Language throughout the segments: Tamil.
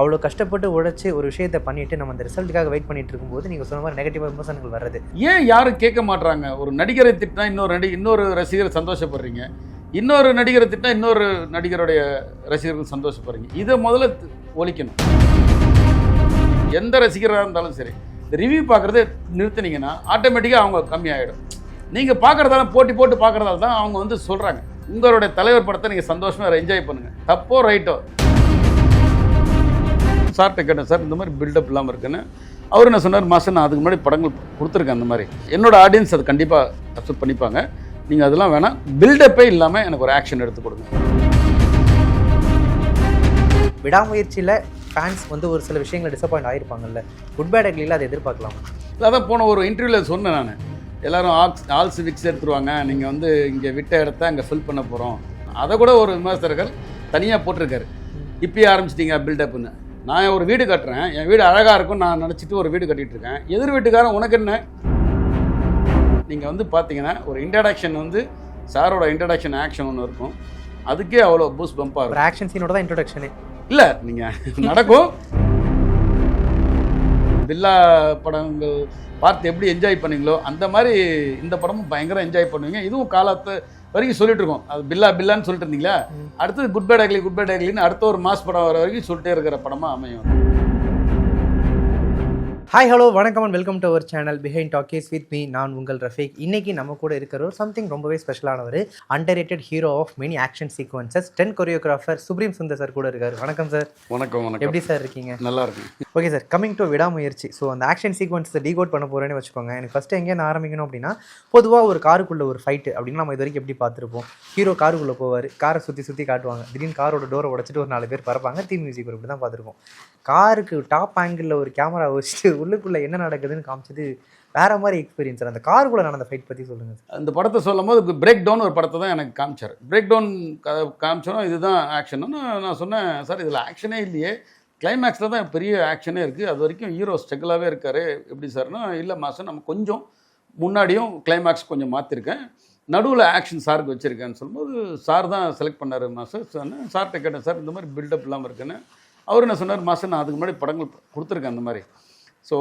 அவ்வளோ கஷ்டப்பட்டு உழைச்சி ஒரு விஷயத்தை பண்ணிட்டு நம்ம அந்த ரிசல்ட்டுக்காக வெயிட் பண்ணிட்டு இருக்கும்போது நீங்கள் சொன்ன மாதிரி நெகட்டிவ் விமர்சனங்கள் வர்றது. ஏன் யாரும் கேட்க மாட்டாங்க ஒரு நடிகரை திட்டினா இன்னொரு நடி இன்னொரு ரசிகர் சந்தோஷப்படுறீங்க. இன்னொரு நடிகரை திட்டினா இன்னொரு நடிகருடைய ரசிகர்கள் சந்தோஷப்படுறீங்க. இதை முதல்ல ஒழிக்கணும். எந்த ரசிகராக இருந்தாலும் சரி ரிவ்யூ பார்க்குறத நிறுத்தினீங்கன்னா ஆட்டோமேட்டிக்காக அவங்க கம்மியாயிடும். நீங்கள் பார்க்குறதால போட்டி போட்டு பார்க்குறதால தான் அவங்க வந்து சொல்கிறாங்க உங்களுடைய தலைவர் படத்தை நீங்கள் சந்தோஷமாக என்ஜாய் பண்ணுங்கள் தப்போ ரைட்டோ சார்கிட்ட கேட்டேன் சார் இந்த மாதிரி பில்டப் இல்லாமல் இருக்குன்னு. அவர் என்ன சொன்னார் மாஸ்டர் நான் அதுக்கு முன்னாடி படங்கள் கொடுத்துருக்கேன் அந்த மாதிரி. என்னோட ஆடியன்ஸ் அது கண்டிப்பாக அக்செப்ட் பண்ணிப்பாங்க. நீங்கள் அதெல்லாம் வேணாம். பில்டப்பே இல்லாமல் எனக்கு ஒரு ஆக்ஷன் எடுத்து கொடுங்க. விடாமுயற்சியில் ஃபேன்ஸ் வந்து ஒரு சில விஷயங்களை டிசப்பாயிண்ட் ஆயிருப்பாங்கல்ல. குட் பேட் அக்லியில் அதை எதிர்பார்க்கலாம்? அதான் போன ஒரு இன்டர்வியூவில் சொன்னேன் நான். எல்லாரும் ஆக்ஸ் ஆல்ஸ் விக்ஸ் எடுத்துருவாங்க. நீங்கள் வந்து இங்கே விட்ட இடத்த அங்கே ஃபில் பண்ண போகிறோம் அதை கூட ஒரு விமர்சகர்கள் தனியாக போட்டிருக்காரு. இப்பயே ஆரம்பிச்சிட்டீங்க பில்டப்னு நான் ஒரு வீடு கட்டுறேன் என் வீடு அழகாக இருக்கும் நான் நினச்சிட்டு ஒரு வீடு கட்டிட்டு இருக்கேன். எதிர் வீட்டுக்காரன் உனக்கு என்ன? நீங்கள் வந்து பார்த்தீங்கன்னா ஒரு இன்ட்ரடக்ஷன் வந்து சாரோட இன்ட்ரடக்ஷன் ஆக்ஷன் ஒன்று இருக்கும். அதுக்கே அவ்வளோ பூஸ் பம்பாக இருக்கும். ஆக்ஷன் சீனோட தான் இன்ட்ரோடக்ஷனே இல்லை நீங்கள் நடக்கும். பில்லா படங்கள் பார்த்து எப்படி என்ஜாய் பண்ணீங்களோ அந்த மாதிரி இந்த படமும் பயங்கர என்ஜாய் பண்ணுவீங்க. இதுவும் காலத்து வரைக்கும் சொல்லிட்டு இருக்கோம் அது பில்லா பில்லான்னு சொல்லிட்டு இருந்தீங்களா. அடுத்தது good bad ugly good bad அக்லின்னு அடுத்த ஒரு மாஸ் படம் வர வரைக்கும் சொல்லிட்டே இருக்கிற படமாக அமையும். ஹாய் ஹலோ வணக்கம் and welcome to our channel behind talkies with me நான் உங்கள் ரஃபீக். இன்னைக்கு நம்ம கூட இருக்கிறவர் சம்திங் ரொம்பவே ஸ்பெஷலானவர் underrated hero of many action sequences then choreographer supreme Sundar sir கூட இருக்காரு. வணக்கம் சார் வணக்கம் வணக்கம். எப்படி சார் இருக்கீங்க? நல்லா இருக்கு okay sir coming to Vidaamuyarchi. So அந்த ஆக்ஷன் சீக்வன்ஸை டீகோட் பண்ண போகிறேன்னு வச்சுக்கோங்க. எனக்கு ஃபஸ்ட்டு எங்கேருந்து ஆரம்பிக்கணும் அப்படின்னா பொதுவாக ஒரு காருக்குள்ள ஒரு ஃபைட்டு அப்படின்னு நம்ம இது வரைக்கும் எப்படி பார்த்துருப்போம்? ஹீரோ காருக்குள்ளே போவார். காரை சுற்றி சுற்றி காட்டுவாங்க. திடீர்னு காரோட டோரை உடைச்சிட்டு ஒரு நாலு பேர் பறப்பாங்க. தீம் மியூசிக் இப்படி தான் பார்த்துருப்போம். காருக்கு டாப் ஆங்கிளில் ஒரு கேமரா வச்சுட்டு உள்ளுக்குள்ளே என்ன நடக்குதுன்னு காமிச்சது வேற மாதிரி எக்ஸ்பீரியன்ஸ் சார் அந்த காருக்குள்ளே நடந்த ஃபைட் பற்றி சொல்லுங்கள் சார் அந்த படத்தை சொல்லும் போது பிரேக் டவுன் ஒரு படத்தை தான் எனக்கு காமிச்சார். பிரேக் டவுன் காமிச்சோம் இதுதான் ஆக்ஷன் நான் சொன்னேன் சார் இதில் ஆக்ஷனே இல்லையே. கிளைமேக்ஸில் தான் பெரிய ஆக்ஷனே இருக்குது அது வரைக்கும் ஹீரோ ஸ்ட்ரகிளாகவே இருக்கார். எப்படி சார்னா இல்லை மாதம் நம்ம கொஞ்சம் முன்னாடியும் கிளைமேக்ஸ் கொஞ்சம் மாற்றிருக்கேன் நடுவில் ஆக்ஷன் சாருக்கு வச்சுருக்கேன்னு சொல்லும்போது சார் தான் செலக்ட் பண்ணார் மாஸ்டர் சொன்னேன் சார்கிட்ட கேட்டேன் சார் இந்த மாதிரி பில்டப் இல்லாமல் இருக்குன்னு. அவர் என்ன சொன்னார் மாஸ்டர் நான் அதுக்கு முன்னாடி படங்கள் கொடுத்துருக்கேன் அந்த மாதிரி. ஸோ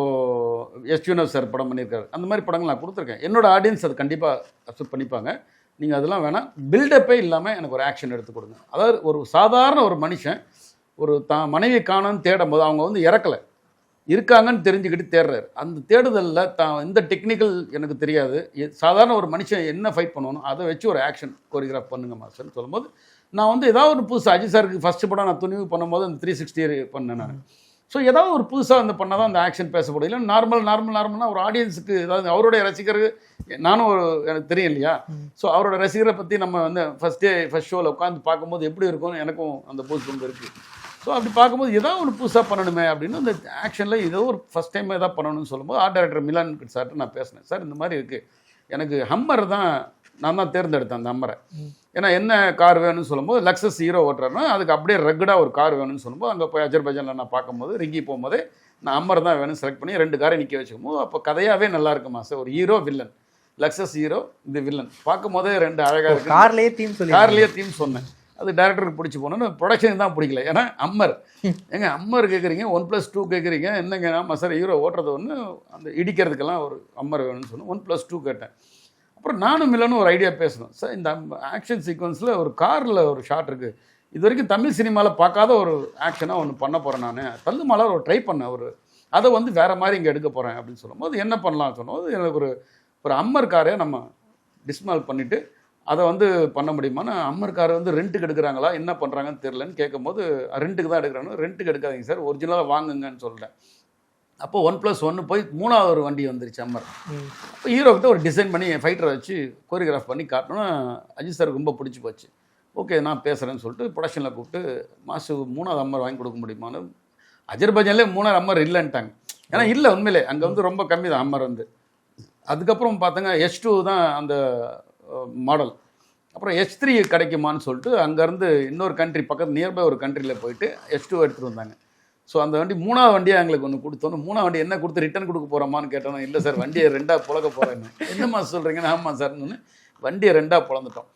எஸ் யூனவ் சார் படம் பண்ணியிருக்காரு. அந்த மாதிரி படங்கள் நான் கொடுத்துருக்கேன். என்னோடய ஆடியன்ஸ் அது கண்டிப்பாக அக்செப்ட் பண்ணிப்பாங்க. நீங்கள் அதெல்லாம் வேணாம். பில்டப்பே இல்லாமல் எனக்கு ஒரு ஆக்ஷன் எடுத்து கொடுங்க. அதாவது ஒரு சாதாரண ஒரு மனுஷன் ஒரு தான் மனைவி காணும்னு தேடும் போது அவங்க வந்து இறக்கலை. இருக்காங்கன்னு தெரிஞ்சுக்கிட்டு தேடுறாரு. அந்த தேடுதலில் தான் எந்த டெக்னிக்கல் எனக்கு தெரியாது. எ- சாதாரண ஒரு மனுஷன் என்ன ஃபைட் பண்ணணும் அதை வச்சு ஒரு ஆக்ஷன் கோரியோகிராஃப் பண்ணுங்க மாஸ்டர்னு சொல்லும்போது நான் வந்து ஏதாவது ஒரு புதுசு அஜித் சாருக்கு ஃபஸ்ட்டு படம் நான் துணிவு பண்ணும்போது அந்த த்ரீ சிக்ஸ்டி பண்ணேன் நான். ஸோ ஏதாவது ஒரு புதுசாக வந்து பண்ணால் தான் அந்த ஆக்ஷன் பேசப்படும். இல்லை நார்மல் நார்மல் நார்மல்னா ஒரு ஆடியன்ஸுக்கு ஏதாவது அவருடைய ரசிகருக்கு நானும் ஒரு எனக்கு தெரியும் இல்லையா. ஸோ அவரோட ரசிகரை பற்றி நம்ம வந்து ஃபஸ்ட் டே ஃபஸ்ட் ஷோவில் உட்காந்து பார்க்கும்போது எப்படி இருக்கும்னு எனக்கும் அந்த பூஸ் பங்கு இருக்குது ஸோ அப்படி பார்க்கும்போது ஏதாவது ஒரு புதுசாக பண்ணணுமே அப்படின்னு அந்த ஆக்ஷனில் ஏதோ ஒரு ஃபஸ்ட் டைம் ஏதாவது பண்ணணும்னு சொல்லும்போது ஆர்ட் டைரக்டர் மிலான் சார்ட்டு நான் பேசினேன். சார் இந்த மாதிரி இருக்குது எனக்கு ஹம்மர் தான் நான் தான் தேர்ந்தெடுத்தேன் அந்த ம். ஏன்னா என்ன கார் வேணும்னு சொல்லும்போது லக்ஸஸ் ஹீரோ ஓட்டுறாருன்னா அதுக்கு அப்படியே ரெகுடாக ஒரு கார் வேணும்னு சொல்லும்போது அங்கே போய் அஜர்பைஜானில் நான் பார்க்கும்போது ரிங்கி போகும்போது நான் அம்மர் தான் வேணும் செலக்ட் பண்ணி ரெண்டு காரை நிற்க வச்சுக்கும் போது அப்போ கதையாகவே நல்லா இருக்குமா சார்? ஒரு ஹீரோ வில்லன் லக்ஸஸ் ஹீரோ இது வில்லன் பார்க்கும் போதே ரெண்டு அழகாக இருக்கு கார்லேயே தீம் சொல்லி கார்லேயே தீம் சொன்னேன். அது டேரக்டருக்கு பிடிச்சி போனோன்னு ப்ரொடக்ஷன் தான் பிடிக்கல. ஏன்னா அம்மர். ஏங்க அம்மர் கேட்குறீங்க ஒன் ப்ளஸ் டூ கேட்குறீங்க என்னங்க ஆமாம் சார் ஹீரோ ஓட்டுறது ஒன்று அந்த இடிக்கிறதுக்கெல்லாம் ஒரு அம்மர் வேணும்னு சொன்னேன். ஒன் ப்ளஸ் டூ கேட்டேன். அப்புறம் நானும் இல்லைன்னு ஒரு ஐடியா பேசணும் சார் இந்த ஆக்ஷன் சீக்வன்ஸில் ஒரு காரில் ஒரு ஷாட் இருக்குது இது வரைக்கும் தமிழ் சினிமாவில் பார்க்காத ஒரு ஆக்ஷனாக ஒன்று பண்ண போகிறேன் நான். தள்ளு மலர் ஒரு ட்ரை பண்ணேன் ஒரு அதை வந்து வேறு மாதிரி இங்கே எடுக்க போகிறேன் அப்படின்னு சொல்லும்போது என்ன பண்ணலாம்னு சொன்னோம். எனக்கு ஒரு ஒரு அம்மர் காரை நம்ம டிஸ்மால் பண்ணிவிட்டு அதை வந்து பண்ண முடியுமான்னு அம்மர் கார் வந்து ரெண்ட்டுக்கு எடுக்கிறாங்களா என்ன பண்ணுறாங்கன்னு தெரிலன்னு கேட்கும்போது ரெண்ட்டுக்கு தான் எடுக்கிறாங்க ரெண்ட்டுக்கு எடுக்காதீங்க சார் ஒரிஜினலாக வாங்குங்கன்னு சொல்லிட்டேன் அப்போ ஒன் ப்ளஸ் ஒன்று போய் மூணாவது ஒரு வண்டி வந்துருச்சு அம்மர். அப்போ ஹீரோக்கிட்ட ஒரு டிசைன் பண்ணி ஃபைட்டரை வச்சு கோரியோகிராஃப் பண்ணி காட்டணும்னா அஜித் சாருக்கு ரொம்ப பிடிச்சி போச்சு. ஓகே நான் பேசுகிறேன்னு சொல்லிட்டு ப்ரொடக்ஷனில் கூப்பிட்டு மாசு மூணாவது அம்மர் வாங்கி கொடுக்க முடியுமான்னு? அஜர்பைஜான்லேயே மூணாவது அம்மர் இல்லைன்ட்டாங்க. ஏன்னா இல்லை உண்மையிலே. அங்கே வந்து ரொம்ப கம்மி தான் அம்மர் வந்து. அதுக்கப்புறம் பார்த்தங்க எச் டூ தான் அந்த மாடல் அப்புறம் எச் த்ரீ கிடைக்குமான்னு சொல்லிட்டு அங்கேருந்து இன்னொரு கண்ட்ரி பக்கத்து நியர்பை ஒரு கண்ட்ரியில் போயிட்டு எச் டூ எடுத்துகிட்டு வந்தாங்க. ஸோ அந்த வண்டி மூணாவது வண்டியை எங்களுக்கு ஒன்று கொடுத்தோன்னு மூணாவது வண்டி என்ன கொடுத்து ரிட்டர்ன் கொடுக்க போகிறோமான்னு கேட்டோம் இல்லை சார் வண்டியை ரெண்டாக புழக்க போகிறேன்னு என்னம்மா சொல்கிறீங்கன்னு ஆமாம் சார்னு வண்டியை ரெண்டாக பிளந்துட்டோம்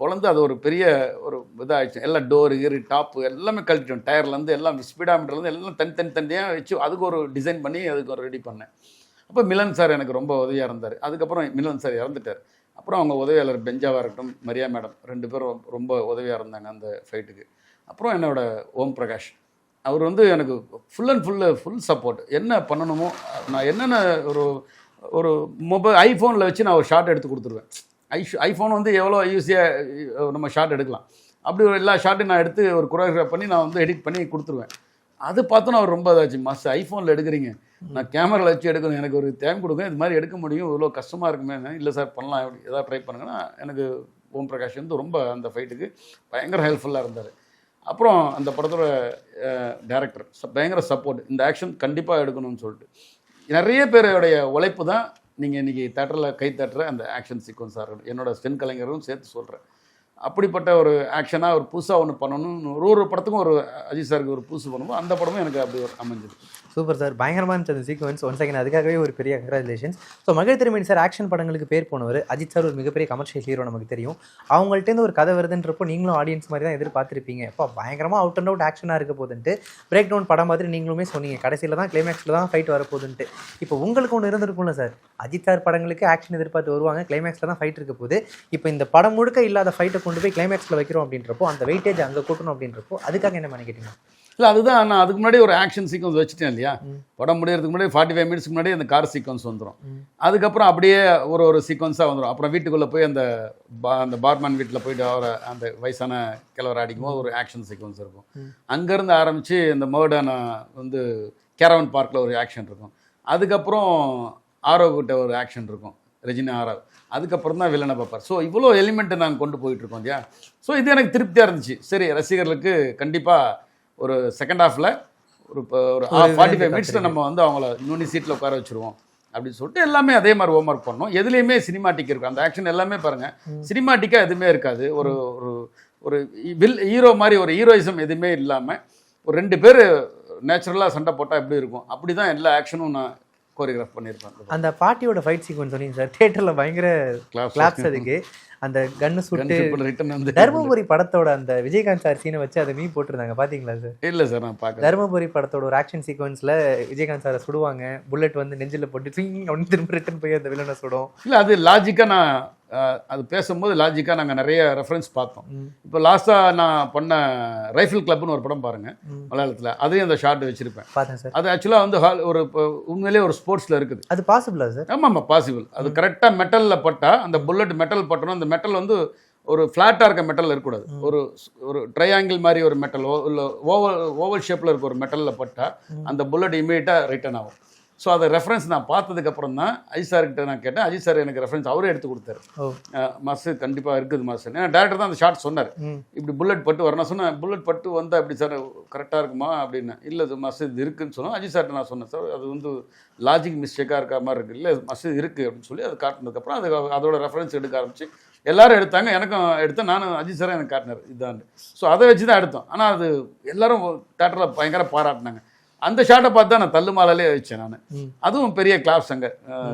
பிளந்து அது ஒரு பெரிய ஒரு இதாகிடுச்சு எல்லாம் டோரு கீரு டாப்பு எல்லாமே கழட்டிட்டோம். டயர்லேருந்து எல்லாம் ஸ்பீடாமீட்டர்லேருந்து எல்லாம் தனி தனி தனியாக வச்சு அதுக்கு ஒரு டிசைன் பண்ணி அதுக்கு ஒரு ரெடி பண்ணேன். அப்போ மிலன் சார் எனக்கு ரொம்ப உதவியாக இருந்தார். அதுக்கப்புறம் மிலன் சார் இறந்துட்டார். அப்புறம் அவங்க உதவியாளர் பெஞ்சாவாக இருக்கட்டும் மரியா மேடம் ரெண்டு பேரும் ரொம்ப உதவியாக இருந்தாங்க அந்த ஃபைட்டுக்கு அப்புறம் என்னோடய ஓம் பிரகாஷ். அவர் வந்து எனக்கு full and full full support என்ன பண்ணணுமோ நான் என்னென்ன ஒரு ஒரு மொபைல் ஐஃபோனில் வச்சு நான் ஒரு ஷார்ட் எடுத்து கொடுத்துருவேன். ஐ ஐஃபோன் வந்து எவ்வளோ ஈஸியாக நம்ம ஷார்ட் எடுக்கலாம். அப்படி ஒரு எல்லா ஷார்ட்டையும் நான் எடுத்து ஒரு குரோகிராஃப் பண்ணி நான் வந்து எடிட் பண்ணி கொடுத்துருவேன். அது பார்த்தோன்னா அவர் ரொம்ப இதாச்சு மாஸ் ஐஃபோனில் எடுக்கிறீங்க. நான் கேமராவில் வச்சு எடுக்கணும். எனக்கு ஒரு டைம் கொடுங்க. இது மாதிரி எடுக்க முடியும். இவ்வளோ கஷ்டமாக இருக்குமே. இல்லை சார் பண்ணலாம். எப்படி ஏதாவது ட்ரை பண்ணுங்கன்னா எனக்கு ஓம் பிரகாஷ் வந்து ரொம்ப அந்த ஃபைட்டுக்கு பயங்கர ஹெல்ப்ஃபுல்லாக இருந்தார். அப்புறம் அந்த படத்தோட டேரக்டர் பயங்கர சப்போர்ட் இந்த ஆக்ஷன் கண்டிப்பாக எடுக்கணும்னு சொல்லிட்டு. நிறைய பேருடைய உழைப்பு தான் நீங்கள் இன்றைக்கி தேட்டரில் கை தட்டுற அந்த ஆக்ஷன் சீக்வன்ஸாக இருக்கணும் என்னோட ஸ்டென் கலைஞரும் சேர்த்து சொல்கிறேன் அப்படிப்பட்ட ஒரு ஆக்ஷனாக ஒரு புதுசாக ஒன்று பண்ணணும்னு ஒரு ஒரு படத்துக்கும் ஒரு அஜித் சாருக்கு ஒரு புதுசு பண்ணுவோம் அந்த படமும் எனக்கு அப்படி ஒரு அமைஞ்சது. Super sir. பயங்கரமாக இருந்துச்சு அந்த சீக்வன்ஸ் ஒன் செகண்ட் அதுக்காகவே ஒரு பெரிய கங்க்ராச்சுலேஷன்ஸ் ஸோ மகிழ் திருமணி சார் ஆக்ஷன் படங்களுக்கு பேர் போனவர் அஜித் சார் ஒரு மிகப்பெரிய கமர்ஷியல் ஹீரோ நமக்கு தெரியும். அவங்கள்ட்டேருந்து ஒரு கதை வருதுன்றப்போ நீங்களும் ஆடியன்ஸ் மாதிரி தான் எதிர்பார்த்துருப்பீங்க. இப்போ பயங்கரமாக அவுட் அண்ட் அவுட் ஆக்ஷனாக இருக்க போதுன்ட்டு பிரேக் டவுன் படம் மாதிரி நீங்களுமே சொன்னீங்க. கடைசியில் தான் கிளைமேக்ஸில் தான் ஃபைட் வரப்போகுதுன்ட்டு. இப்போ உங்களுக்கு ஒன்று இருந்திருக்கும்ல சார். அஜித் சார் படங்களுக்கு ஆக்ஷன் எதிர்பார்த்து வருவாங்க. கிளைமேக்ஸில் தான் ஃபைட் இருக்க போது இப்போ இந்த படம் முழுக்க இல்லாத ஃபைட்டை கொண்டு போய் கிளைமேக்ஸில் வைக்கிறோம் அப்படின்றப்போ அந்த வெயிட்டேஜ் அங்கே கூட்டணும் அப்படின்றப்போ அதுக்காக என்ன நினைக்கிட்டீங்க இல்லை அதுதான் நான் அதுக்கு முன்னாடி ஒரு ஆக்ஷன் சீக்வன்ஸ் வச்சுட்டேன் இல்லையா? படம் முடியறதுக்கு முன்னாடி ஃபார்ட்டி ஃபைவ் மினிட்ஸ்க்கு முன்னாடி அந்த கார் சீக்வன்ஸ் வந்துடும் அதுக்கப்புறம் அப்படியே ஒரு ஒரு சீக்வன்ஸாக வந்துடும் அப்புறம் வீட்டுக்குள்ளே போய் அந்த பா அந்த பார்மேன் வீட்டில் போயிட்டு அவரை அந்த வயசான கிழவர் அடிக்கும்போது ஒரு ஆக்ஷன் சீக்வன்ஸ் இருக்கும். அங்கேருந்து ஆரம்பித்து இந்த மேர்டான வந்து கேரவன் பார்க்கில் ஒரு ஆக்ஷன் இருக்கும். அதுக்கப்புறம் ஆரவ் கிட்ட ஒரு ஆக்ஷன் இருக்கும். ரெஜினா ஆரவ் அதுக்கப்புறம் தான் வில்லனை பார்ப்பார். ஸோ இவ்வளோ எலிமெண்ட்டை நாங்கள் கொண்டு போயிட்டு இருக்கோம் இல்லையா? ஸோ இது எனக்கு திருப்தியாக இருந்துச்சு. சரி ரசிகர்களுக்கு கண்டிப்பாக ஒரு செகண்ட் ஹாஃபில் ஒரு ஒரு ஃபார்ட்டி ஃபைவ் மினிட்ஸில் நம்ம வந்து அவங்கள நுனி சீட்டில் உட்கார வச்சுருவோம். அப்படின்னு சொல்லிட்டு எல்லாமே அதே மாதிரி ஹோம் ஒர்க் பண்ணோம் எதுலேயுமே சினிமாட்டிக் இருக்கும் அந்த ஆக்ஷன் எல்லாமே பாருங்கள் சினிமாட்டிக்காக எதுவுமே இருக்காது. ஒரு ஒரு ஒரு வில் ஹீரோ மாதிரி ஒரு ஹீரோயிசம் எதுவுமே இல்லாமல் ஒரு ரெண்டு பேர் நேச்சுரலாக சண்டை போட்டால் எப்படி இருக்கும்? அப்படி தான் எல்லா ஆக்ஷனும் நான் கோரியோகிராஃப் பண்ணியிருப்பேன் அந்த பாட்டியோட ஃபைட் சீக்வன்ஸ் சொன்னீங்க சார். தியேட்டரில் பயங்கர கிளாப்ஸ் அதுக்கு. அந்த கன்னு சுட்டு தருமபுரி படத்தோட அந்த விஜயகாந்த் சார் சீனை வச்சு அதை மீ போட்டிருந்தாங்க. பாத்தீங்களா சார்? இல்லை சார் நான் பார்க்குறேன் தருமபுரி படத்தோட ஒரு ஆக்ஷன் சீக்வன்ஸ்ல விஜயகாந்த் சாரை சுடுவாங்க. புல்லட் வந்து நெஞ்சில போட்டு அப்படின்னு திரும்ப ரிட்டன் போய் அந்த வில்லனை சுடும். இல்லை அது லாஜிக்காக நான் அது பேசும்போது லாஜிக்காக நாங்கள் நிறைய ரெஃபரன்ஸ் பார்த்தோம். இப்போ லாஸ்ட்டாக நான் பண்ண ரைஃபிள் கிளப்னு ஒரு படம் பாருங்கள். மலையாளத்தில். அதையும் அந்த ஷார்ட் வச்சுருப்பேன். பார்த்தேன் சார். அது ஆக்சுவலாக வந்து ஹால் ஒரு உண்மையிலேயே ஒரு ஸ்போர்ட்ஸில் இருக்குது. அது பாசிபிளா சார்? ஆமாம் ஆமாம் பாசிபிள் அது கரெக்டாக மெட்டலில் பட்டால் அந்த புல்லட் மெட்டல் பட்டணும் அந்த மெட்டல் வந்து ஒரு ஃப்ளாட்டாக இருக்க மெட்டல் இருக்கக்கூடாது. ஒரு ஒரு ட்ரையாங்கிள் மாதிரி ஒரு மெட்டலோ இல்லை ஓவல் ஓவல் ஷேப்பில் இருக்க ஒரு மெட்டலில் பட்டால் அந்த புல்லட் இமீடியட்டாக ரிட்டர்ன் ஆகும். ஸோ அதை ரெஃபரன்ஸ் நான் பார்த்ததுக்கு அப்புறம் தான் அஜித் சார்கிட்ட நான் கேட்டேன். அஜித் சார் எனக்கு ரெஃபரன்ஸ் அவரே எடுத்து கொடுத்தாரு. மாஸ்டர் கண்டிப்பாக இருக்குது மாஸ்டர் ஏன்னா டேரக்டர் தான் அந்த ஷார்ட் சொன்னார். இப்படி புல்லட் பட்டு வரணும் சொன்னேன் புல்லட் பட்டு வந்தால் எப்படி சார் கரெக்டாக இருக்குமா? அப்படின்னு. இல்லை இது மாஸ்டர் இது இருக்குன்னு சொன்னோம். அஜித் சார்ட்ட நான் சொன்னேன் சார் அது வந்து லாஜிக் மிஸ்டேக்காக இருக்க மாதிரி இருக்குது இல்லை மஸ்ட் இருக்குது அப்படின்னு சொல்லி அது காட்டினதுக்கப்புறம் அது அதோட ரெஃபரன்ஸ் எடுக்க ஆரம்பிச்சு. எல்லாரும் எடுத்தாங்க எனக்கும் எடுத்தேன். நானும் அஜித் சாரும் எனக்கு காட்டினார். இதான் ஸோ அதை வச்சு தான் எடுத்தோம். ஆனால் அது எல்லாரும் தேட்டரில் பயங்கர பாராட்டினாங்க. அந்த ஷாட்டை பார்த்து தான் நான் தள்ளுமாலாலே வச்சேன் நான். அதுவும் பெரிய கிளாப்ஸ் அங்கே.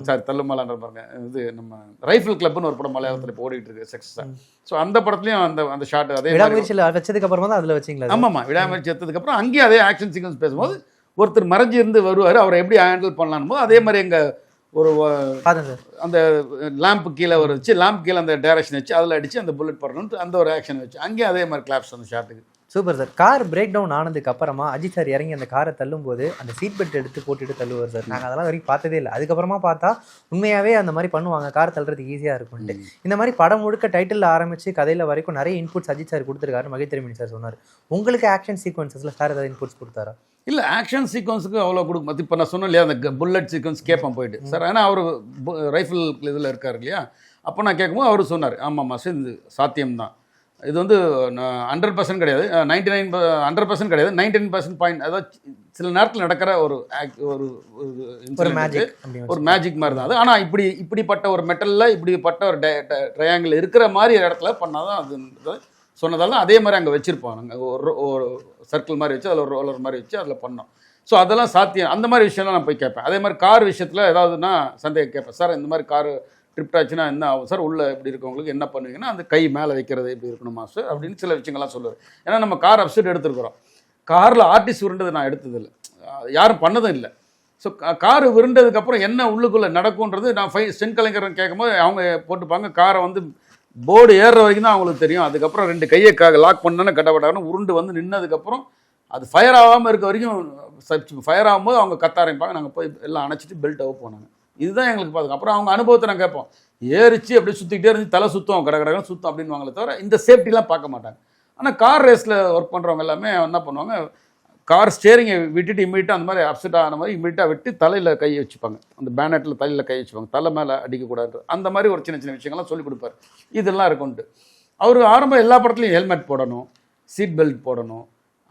சாரி தள்ளுமாலான்ற பாருங்க இது நம்ம ரைஃபிள் கிளப்னு ஒரு படம் மலையாளத்தில் இப்போ ஓடிட்டு இருக்கு சக்ஸஸாக ஸோ அந்த படத்துலையும் அந்த அந்த ஷாட் அதே விடாமுயற்சியில் வச்சதுக்கு அப்புறமா தான் அதுல வச்சீங்களா? ஆமாம்மா விடாமல் சேர்த்ததுக்கு அப்புறம் அங்கேயும் அதே ஆக்ஷன் சீக்வன்ஸ் பேசும்போது ஒருத்தர் மறைஞ்சு இருந்து வருவார் அவரை எப்படி ஹேண்டில் பண்ணலான்னு போது அதே மாதிரி எங்க ஒரு அந்த லேம்ப் கீழே ஒரு வச்சு லேம்ப் கீழே அந்த டைரக்ஷன் வச்சு அதில் அடிச்சு அந்த புல்லட் படணும்னு அந்த ஒரு ஆக்ஷன் வச்சு அங்கேயும் அதே மாதிரி கிளாப்ஸ் அந்த ஷாட்டுக்கு super sir car break down ஆனதுக்கு அப்புறமா அஜித் சார் இறங்கி அந்த காரை தள்ளும்போது அந்த சீட் பெல்ட் எடுத்து போட்டுட்டு தள்ளுவார் சார் நாங்கள் அதெல்லாம் வரைக்கும் பார்த்ததே இல்லை. அதுக்கப்புறமா பார்த்தா உண்மையாவே அந்த மாதிரி பண்ணுவாங்க. கார் தள்ளுறதுக்கு ஈஸியாக இருக்கும்ட்டு இந்த மாதிரி படம் முழுக்க டைட்டில் ஆரம்பிச்சு கதையில வரைக்கும் நிறைய இன்புட்ஸ் அஜித் சார் கொடுத்துருக்காரு மகிழ்த்திரமணி சார் சொன்னார். உங்களுக்கு ஆக்ஷன் சீக்வன்சஸ்ல சார் ஏதாவது இன்புட்ஸ் கொடுத்தாரா? இல்லை ஆக்ஷன் சீக்வன்ஸுக்கு அவ்வளோ கொடுக்கும் இப்போ நான் சொன்னேன் இல்லையா அந்த புல்லட் சீக்வன்ஸ் கேட்பேன் போயிட்டு. சார் ஏன்னா அவர் ரைஃபிள் இதில் இருக்கார் இல்லையா? அப்போ நான் கேட்கும்போது அவர் சொன்னார் ஆமாம்மா சார் இது சாத்தியம்தான். இது வந்து ஹண்ட்ரட் பர்சன்ட் கிடையாது. நைன்டி நைன் ஹண்ட்ரட் பர்சன்ட் கிடையாது. நைன்டி நைன் பர்சன்ட் பாயிண்ட் அதாவது சில நேரத்தில் நடக்கிற ஒரு ஒரு ஒரு மேஜிக் ஒரு மேஜிக் மாதிரி தான். அது ஆனால் இப்படி இப்படிப்பட்ட ஒரு மெட்டலில் இப்படிப்பட்ட ஒரு ட்ரையாங்கிள் இருக்கிற மாதிரி இடத்துல பண்ணாதான் அது சொன்னதால அதே மாதிரி அங்கே வச்சுருப்போம் நாங்கள் ஒரு ஒரு சர்க்கிள் மாதிரி வச்சு அதில் ஒரு ரோலர் மாதிரி வச்சு அதில் பண்ணோம். ஸோ அதெல்லாம் சாத்தியம். அந்த மாதிரி விஷயம்லாம் நான் போய் கேட்பேன். அதே மாதிரி கார் விஷயத்தில் ஏதாவதுன்னா சந்தேகம் கேட்பேன். சார் இந்த மாதிரி கார் ட்ரிப்ட் ஆச்சுன்னா என்ன ஆகும்? சார் உள்ளே இப்படி இருக்கவங்களுக்கு என்ன பண்ணுவீங்கன்னா அந்த கை மேலே வைக்கிறது இப்படி இருக்கணும் மாஸ்டர் அப்படின்னு சில விஷயங்கள்லாம் சொல்லுவார். ஏன்னா நம்ம கார் அப்செட் எடுத்துருக்குறோம். காரில் ஆர்டிஸ்ட் விருண்டது நான் எடுத்ததில்லை. யாரும் பண்ணதும் இல்லை. ஸோ கார் விருண்டதுக்கப்புறம் என்ன உள்ளுக்குள்ளே நடக்கும்ன்றது நான் ஃபை சென் கலைஞரன் கேட்கும்போது அவங்க போட்டுப்பாங்க. காரை வந்து போர்டு ஏறுற வரைக்கும் தான் அவங்களுக்கு தெரியும். அதுக்கப்புறம் ரெண்டு கையை க லாக் பண்ணோன்னே கட்டப்பட்டாலும் உருண்டு வந்து நின்னதுக்கப்புறம் அது ஃபயர் ஆகாமல் இருக்க வரைக்கும் ஃபயர் ஆகும்போது அவங்க கத்த ஆரம்பிப்பாங்க. நாங்கள் போய் எல்லாம் அணைச்சிட்டு பெல்ட் அவுட் போனாங்க. இதுதான் எங்களுக்கு பார்த்துக்கோ அப்புறம் அவங்க அனுபவத்தை நான் கேட்போம். ஏறிச்சு அப்படியே சுற்றிக்கிட்டே இருந்து தலை சுத்தம் கடை கடை சுத்தம் அப்படின்வாங்களே தவிர இந்த சேஃப்டிலாம் பார்க்க மாட்டாங்க. ஆனால் கார் ரேஸில் ஒர்க் பண்ணுறவங்க எல்லாமே என்ன பண்ணுவாங்க கார் ஸ்டேரிங்கை விட்டுட்டு இம்மீடியட்டாக அந்த மாதிரி அப்செட் ஆன மாதிரி இம்மீடியட்டாக விட்டு தலையில் கை வச்சுப்பாங்க. அந்த பேனட்டில் தலையில் கை வச்சுப்பாங்க. தலை மேலே அடிக்கக்கூடாது அந்த மாதிரி ஒரு சின்ன சின்ன விஷயங்கள்லாம் சொல்லிக் கொடுப்பாரு. இதெல்லாம் இருக்கும்ட்டு அவர் ஆரம்ப எல்லா படத்துலையும் ஹெல்மெட் போடணும் சீட் பெல்ட் போடணும்.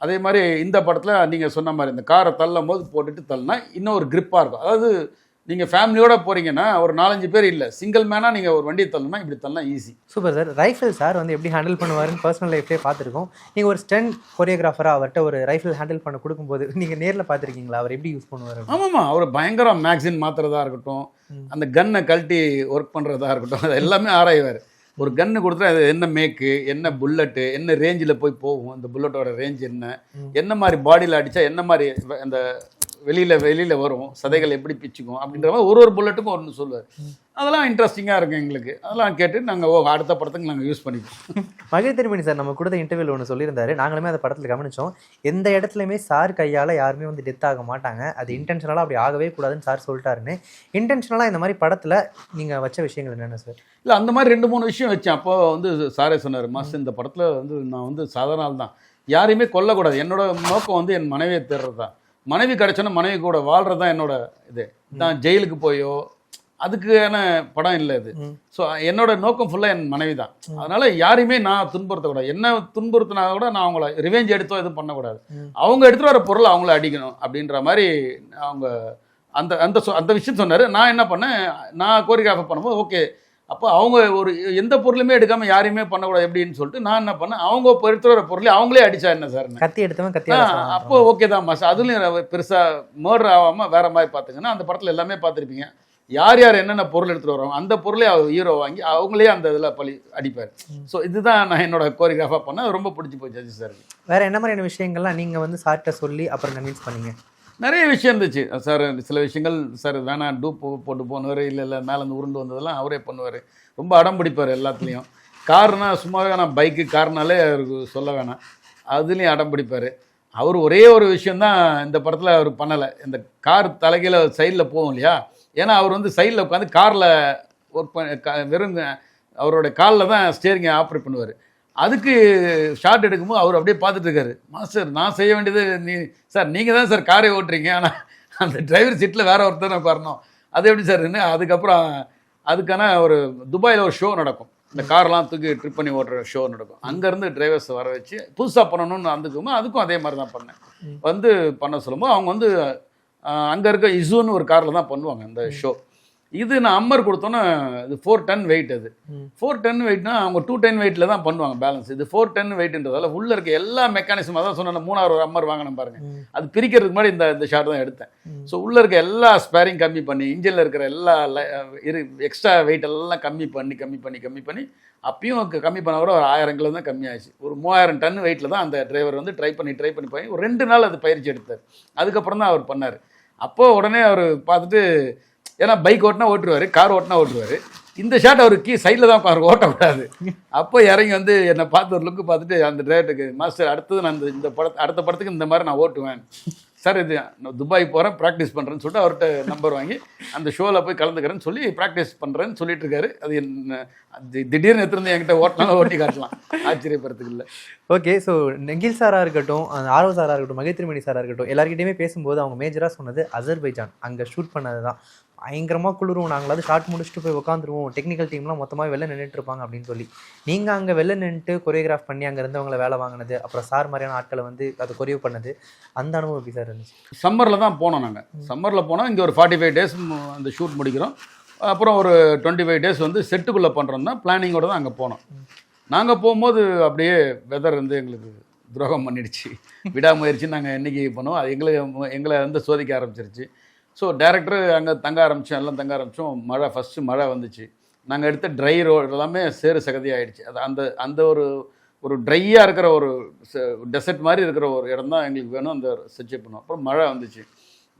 அதே மாதிரி இந்த படத்தில் நீங்கள் சொன்ன மாதிரி இந்த காரை தள்ளும் போது போட்டுட்டு தள்ளினா இன்னும் ஒரு கிரிப்பாக இருக்கும். அதாவது நீங்கள் ஃபேமிலியோட போகிறீங்கன்னா ஒரு நாலஞ்சு பேர் இல்லை. சிங்கிள் மேனாக நீங்கள் ஒரு வண்டியை தள்ளுனா இப்படி தள்ளனா easy. Super sir. Rifle sir வந்து எப்படி ஹேண்டில் பண்ணுவாருன்னு பர்சனல் லைஃப்லேயே பார்த்துருக்கோம். நீங்கள் ஒரு ஸ்டன் கொரியோகிராஃபராக அவர்கிட்ட ஒரு ரைஃபிள் ஹேண்டில் பண்ண கொடுக்கும்போது நீங்கள் நேரில் பார்த்துருக்கீங்களா? அவர் எப்படி யூஸ் பண்ணுவார்? ஆமாம்மா அவர் பயங்கரம் மேக்சின் மாத்துறதா இருக்கட்டும். அந்த கன்னை கழட்டி ஒர்க் பண்ணுறதா இருக்கட்டும் அது எல்லாமே ஆராய்வார். ஒரு கன்று கொடுத்தா அது என்ன மேக்கு என்ன புல்லட்டு என்ன ரேஞ்சில் போய் போகும்? அந்த புல்லட்டோட ரேஞ்ச் என்ன. என்ன மாதிரி பாடியில் அடித்தா என்ன மாதிரி அந்த வெளியில் வெளியில் வரும். சதைகள் எப்படி பிச்சுக்கும் அப்படின்ற மாதிரி ஒரு ஒரு புல்லட்டுக்கும் ஒன்று சொல்லுவார். அதெல்லாம் இன்ட்ரெஸ்டிங்காக இருக்கும் எங்களுக்கு. அதெல்லாம் கேட்டு நாங்கள் ஓ அடுத்த படத்துக்கு நாங்கள் யூஸ் பண்ணிப்போம். மகிழ் திருமணி சார் நம்ம கொடுத்த இன்டர்வியூல ஒன்று சொல்லியிருந்தாரு. நாங்களுமே அந்த படத்தில் கவனிச்சோம். எந்த இடத்துலையுமே சார் கையால் யாருமே வந்து டெத் ஆக மாட்டாங்க. அது இன்டென்ஷனலாக அப்படி ஆகவே கூடாதுன்னு சார் சொல்லிட்டாருன்னு. இன்டென்ஷனலாக இந்த மாதிரி படத்தில் நீங்கள் வச்ச விஷயங்கள் என்னென்ன சார்? இல்லை அந்த மாதிரி ரெண்டு மூணு விஷயம் வச்சேன் அப்போ வந்து சாரே சொன்னார் மாஸ்டர் இந்த படத்தில் வந்து நான் வந்து ஆள் தான் யாரையுமே கொல்லக்கூடாது. என்னோட நோக்கம் வந்து என் மனைவியை தேடுறது தான் மனைவி கிடைச்சோன்னா மனைவி கூட வாழ்றது தான் என்னோட இது. நான் ஜெயிலுக்கு போயோ அதுக்கான படம் இல்லை இது. ஸோ என்னோட நோக்கம் ஃபுல்லாக என் மனைவி தான் அதனால யாரையுமே நான் துன்புறுத்தக்கூடாது என்ன துன்புறுத்தினா கூட நான் அவங்கள ரிவெஞ்ச் எடுத்தோ எதுவும் பண்ணக்கூடாது. அவங்க எடுத்துகிட்டு வர பொருளை அவங்கள அடிக்கணும் அப்படின்ற மாதிரி அவங்க அந்த அந்த அந்த விஷயம் சொன்னார். நான் என்ன பண்ணேன் நான் கோரியோகிராஃபர் பண்ணும்போது ஓகே அப்போ அவங்க ஒரு எந்த பொருளுமே எடுக்காமல் யாரையுமே பண்ணக்கூடாது எப்படின்னு சொல்லிட்டு நான் என்ன பண்ணேன்? அவங்க வர பொருளை அவங்களே அடிச்சா என்ன சார் கத்தி எடுத்தவன் ஆ, கத்தியால அப்போ ஓகே தான் மாஸ் அதுலேயும் பெருசாக மர்டர் ஆகாமல் வேற மாதிரி பார்த்துங்கன்னா அந்த படத்தில் எல்லாமே பார்த்துருப்பீங்க. யார் யார் என்னென்ன பொருள் எடுத்துகிட்டு வராங்க அந்த பொருளே அவர் ஹீரோ வாங்கி அவங்களே அந்த இதில் பழி அடிப்பார். ஸோ இதுதான் நான் என்னோட கோரியோகிராஃபாக பண்ணேன். ரொம்ப பிடிச்சி போச்சு சார் வேற என்ன மாதிரியான விஷயங்கள்லாம் நீங்கள் வந்து சார்கிட்ட சொல்லி அப்புறம் கன்வின்ஸ் பண்ணீங்க? நிறைய விஷயம் இருந்துச்சு. சார் சில விஷயங்கள் சார் வேணாம் டூப் போட்டு போனவர் இல்லை இல்லை மேலே இருந்து உருண்டு வந்ததெல்லாம் அவரே பண்ணுவார். ரொம்ப அடம் பிடிப்பார் எல்லாத்துலேயும். கார்னா சும்மாவே நான் பைக்கு கார்னாலே அவருக்கு சொல்ல வேணாம். அதுலேயும் அடம் பிடிப்பார். அவர் ஒரே ஒரு விஷயந்தான் இந்த படத்தில் அவர் பண்ணலை. இந்த கார் தலைகையில் சைடில் போகும் இல்லையா? ஏன்னா அவர் வந்து சைடில் உட்காந்து காரில் ஒர்க் பண்ண வெறும் அவரோட காலில் தான் ஸ்டேரிங்கை ஆப்ரேட் பண்ணுவார். அதுக்கு ஷாட் எடுக்கும்போது அவர் அப்படியே பார்த்துட்டு இருக்காரு. மாஸ்டர் நான் செய்ய வேண்டியது நீ சார் நீங்கள் தான் சார் காரை ஓட்டுறீங்க. ஆனால் அந்த டிரைவர் சீட்டில் வேற ஒருத்தர் வரணும். அது எப்படி சார்? அதுக்கப்புறம் அதுக்கான ஒரு துபாயில் ஒரு ஷோ நடக்கும். இந்த கார்லாம் தூக்கி ட்ரிப் பண்ணி ஓட்டுற ஷோ நடக்கும். அங்கேருந்து டிரைவர்ஸ் வர வச்சு புதுசாக பண்ணணும்னு அதுக்குமோ அதுக்கும் அதே மாதிரி தான் பண்ணேன். வந்து பண்ண சொல்லும்போது அவங்க வந்து அங்கே இருக்க இசுன்னு ஒரு காரில் தான் பண்ணுவாங்க இந்த ஷோ இது நான் அம்மர் கொடுத்தோன்னே இது ஃபோர் டன் வெயிட் அது. ஃபோர் டன் வெயிட்னா அவங்க டூ டென் வெயிட்டில் தான் பண்ணுவாங்க பேலன்ஸ் இது ஃபோர் டன் வெயிட்ன்றதால உள்ள இருக்க எல்லா மெக்கானிசம் அதான் சொன்ன மூணாவது ஒரு அம்மர் வாங்கினேன் பாருங்க. அது பிரிக்கிறதுக்கு முன்னாடி இந்த இந்த ஷாட் தான் எடுத்தேன். ஸோ உள்ள இருக்க எல்லா ஸ்பேரிங் கம்மி பண்ணி இன்ஜினில் இருக்கிற எல்லா இரு எக்ஸ்ட்ரா வெயிட் எல்லாம் கம்மி பண்ணி கம்மி பண்ணி கம்மி பண்ணி அப்பயும் கம்மி பண்ண கூட ஒரு ஆயிரம் கிலோ தான் கம்மியாச்சு. ஒரு மூவாயிரம் டன் வெயிட்டில் தான் அந்த டிரைவர் வந்து ட்ரை பண்ணி ட்ரை பண்ணி போய் ஒரு ரெண்டு நாள் அது பயிற்சி எடுத்தார். அதுக்கப்புறம் தான் அவர் பண்ணார். அப்போ உடனே அவர் பார்த்துட்டு ஏன்னா பைக் ஓட்டினா ஓட்டுருவார் கார் ஓட்டினா ஓட்டுருவார். இந்த ஷாட் அவர் கீ சைடில் தான் அவர் ஓட்டக்கூடாது. அப்போ இறங்கி வந்து என்னை பார்த்து ஒரு லுக்கு பார்த்துட்டு அந்த டிரைவருக்கு மாஸ்டர் அடுத்தது நான் இந்த இந்த படத்து அடுத்த படத்துக்கு இந்த மாதிரி நான் ஓட்டுவேன். சார் இது நான் துபாய் போகிறேன் ப்ராக்டிஸ் பண்ணுறேன்னு சொல்லிட்டு அவர்கிட்ட நம்பர் வாங்கி அந்த ஷோவில் போய் கலந்துக்கிறேன்னு சொல்லி ப்ராக்டிஸ் பண்ணுறேன்னு சொல்லிட்டு இருக்காரு. அது என்ன திடீர்னு எடுத்துருந்து என்கிட்ட ஓட்டினாலும் ஓட்டி காட்டலாம். ஆச்சரியப்படுறதுக்கு இல்லை. ஓகே ஸோ நெகில் சாராக இருக்கட்டும் அந்த ஆர்வ சாராக இருக்கட்டும் மகேந்திர சாராக இருக்கட்டும் எல்லாருக்கிட்டையுமே பேசும்போது அவங்க மேஜராக சொன்னது அசர்பைஜான். அங்கே ஷூட் பண்ணது தான் பயங்கரமாக குளிரும் நாங்களாவது ஷார்ட் முடிச்சுட்டு போய் உட்காந்துருவோம் டெக்னிக்கல் டீம்லாம் மொத்தமாக வெளில நின்றுட்டு இருப்பாங்க அப்படின்னு சொல்லி. நீங்கள் அங்கே வெளில நின்றுட்டு கொரியோகிராஃப் பண்ணி அங்கே இருந்தவங்களை வேலை வாங்கினது அப்புறம் சார் மாதிரியான ஆட்களை வந்து அதை கொரியோ பண்ணது அந்த அனுபவம் எப்படி சார் இருந்துச்சு? சம்மரில் தான் போனோம் நாங்கள் சம்மரில் போனால் இங்கே ஒரு ஃபார்ட்டி ஃபைவ் டேஸ் அந்த ஷூட் முடிக்கிறோம். அப்புறம் ஒரு டுவெண்ட்டி ஃபைவ் டேஸ் வந்து செட்டுக்குள்ளே பண்ணுறோம் தான் பிளானிங்கோட தான் அங்கே போனோம். நாங்கள் போகும்போது அப்படியே வெதர் வந்து எங்களுக்கு துரோகம் பண்ணிடுச்சு. விடாமுயற்சி நாங்கள் என்னைக்கு பண்ணோம் அது எங்களுக்கு எங்களை வந்து சோதிக்க ஆரம்பிச்சிருச்சு. ஸோ டேரக்டர் அங்கே தங்க ஆரம்பித்தோம் எல்லாம் தங்க ஆரம்பித்தோம் மழை ஃபஸ்ட்டு மழை வந்துச்சு. நாங்கள் எடுத்த ட்ரை ரோடு எல்லாமே சேறு சகதி ஆகிடுச்சு அது அந்த அந்த ஒரு ஒரு ட்ரையாக இருக்கிற ஒரு டெசர்ட் மாதிரி இருக்கிற ஒரு இடம் தான் எங்களுக்கு வேணும். அந்த செட்ஜ் பண்ணோம். அப்புறம் மழை வந்துச்சு.